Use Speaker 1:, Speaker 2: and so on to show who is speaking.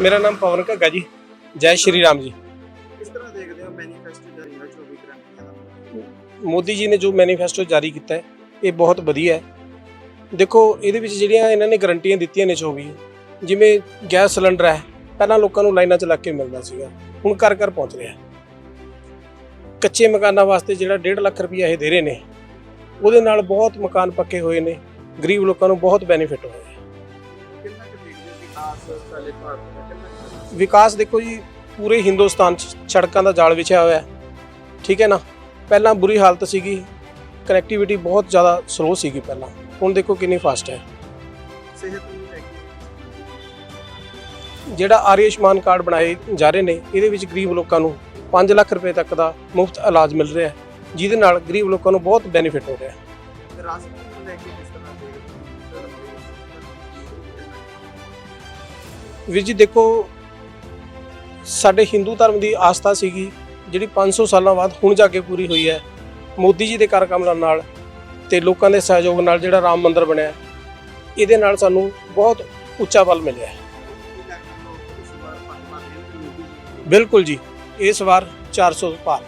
Speaker 1: ਮੇਰਾ ਨਾਮ ਪਵਨ ਘੱਗਾ ਜੀ। ਜੈ ਸ਼੍ਰੀ ਰਾਮ ਜੀ।
Speaker 2: ਕਿਸ ਤਰ੍ਹਾਂ ਦੇਖਦੇ ਹੋ ਮੈਨੀਫੈਸਟੋ ਜਾਰੀ ਹੋਇਆ 24 ਗਰੰਟੀਆਂ ਦਾ?
Speaker 1: ਮੋਦੀ ਜੀ ਨੇ ਜੋ ਮੈਨੀਫੈਸਟੋ ਜਾਰੀ ਕੀਤਾ ਹੈ ਇਹ ਬਹੁਤ ਵਧੀਆ ਹੈ। ਦੇਖੋ ਇਹਦੇ ਵਿੱਚ ਜਿਹੜੀਆਂ ਇਹਨਾਂ ਨੇ ਗਰੰਟੀਆਂ ਦਿੱਤੀਆਂ ਨੇ 24 ਜਿਵੇਂ ਗੈਸ ਸਿਲੰਡਰ ਹੈ ਪਹਿਲਾਂ ਲੋਕਾਂ ਨੂੰ ਲਾਈਨਾਂ 'ਚ ਲੱਗ ਕੇ ਮਿਲਦਾ ਸੀਗਾ ਹੁਣ ਘਰ ਘਰ ਪਹੁੰਚ ਰਿਹਾ ਹੈ। ਕੱਚੇ ਮਕਾਨਾਂ ਵਾਸਤੇ ਜਿਹੜਾ 1.5 ਲੱਖ ਰੁਪਈਆ ਇਹ ਦੇ ਰਹੇ ਨੇ ਉਹਦੇ ਨਾਲ ਬਹੁਤ ਮਕਾਨ ਪੱਕੇ ਹੋਏ ਨੇ ਗਰੀਬ ਲੋਕਾਂ ਨੂੰ ਬਹੁਤ ਬੈਨੀਫਿਟ ਹੋਇਆ ਹੈ
Speaker 2: ਹੋ। ਵਿਕਾਸ
Speaker 1: ਦੇਖੋ ਜੀ, ਪੂਰੇ ਹਿੰਦੁਸਤਾਨ 'ਚ ਸੜਕਾਂ ਦਾ ਜਾਲ ਵਿਛਿਆ ਹੋਇਆ ਹੈ। ਠੀਕ ਹੈ ਨਾ? ਪਹਿਲਾਂ ਬੁਰੀ ਹਾਲਤ ਸੀਗੀ ਕਨੈਕਟੀਵਿਟੀ ਬਹੁਤ ਜ਼ਿਆਦਾ ਸਲੋ ਸੀਗੀ ਪਹਿਲਾਂ। ਹੁਣ ਦੇਖੋ ਕਿੰਨੀ ਫਾਸਟ ਹੈ। ਜਿਹੜਾ ਆਯੁਸ਼ਮਾਨ ਕਾਰਡ ਬਣਾਏ ਜਾ ਰਹੇ ਨੇ, ਇਹਦੇ ਵਿੱਚ ਗਰੀਬ ਲੋਕਾਂ ਨੂੰ 5 ਲੱਖ ਰੁਪਏ ਤੱਕ ਦਾ ਮੁਫਤ ਇਲਾਜ ਮਿਲ ਰਿਹਾ ਹੈ, ਜਿਹਦੇ ਨਾਲ ਗਰੀਬ ਲੋਕਾਂ ਨੂੰ ਬਹੁਤ ਬੈਨੀਫਿਟ ਹੋ ਰਿਹਾ ਹੈ। ਵੀਰ ਜੀ, ਦੇਖੋ, ਸਾਡੇ ਹਿੰਦੂ ਧਰਮ ਦੀ ਆਸਥਾ ਸੀਗੀ, ਜਿਹੜੀ 500 ਸਾਲਾਂ ਬਾਅਦ ਹੁਣ ਜਾ ਕੇ ਪੂਰੀ ਹੋਈ ਹੈ, ਮੋਦੀ ਜੀ ਦੇ ਕਾਰਕਮਾਂ ਨਾਲ ਤੇ ਲੋਕਾਂ ਦੇ ਸਹਿਯੋਗ ਨਾਲ ਜਿਹੜਾ ਰਾਮ ਮੰਦਿਰ ਬਣਿਆ, ਇਹਦੇ ਨਾਲ ਸਾਨੂੰ ਬਹੁਤ ਉੱਚਾ ਬਲ ਮਿਲਿਆ ਬਿਲਕੁਲ ਜੀ, ਇਸ ਵਾਰ 400 ਪਾਰ।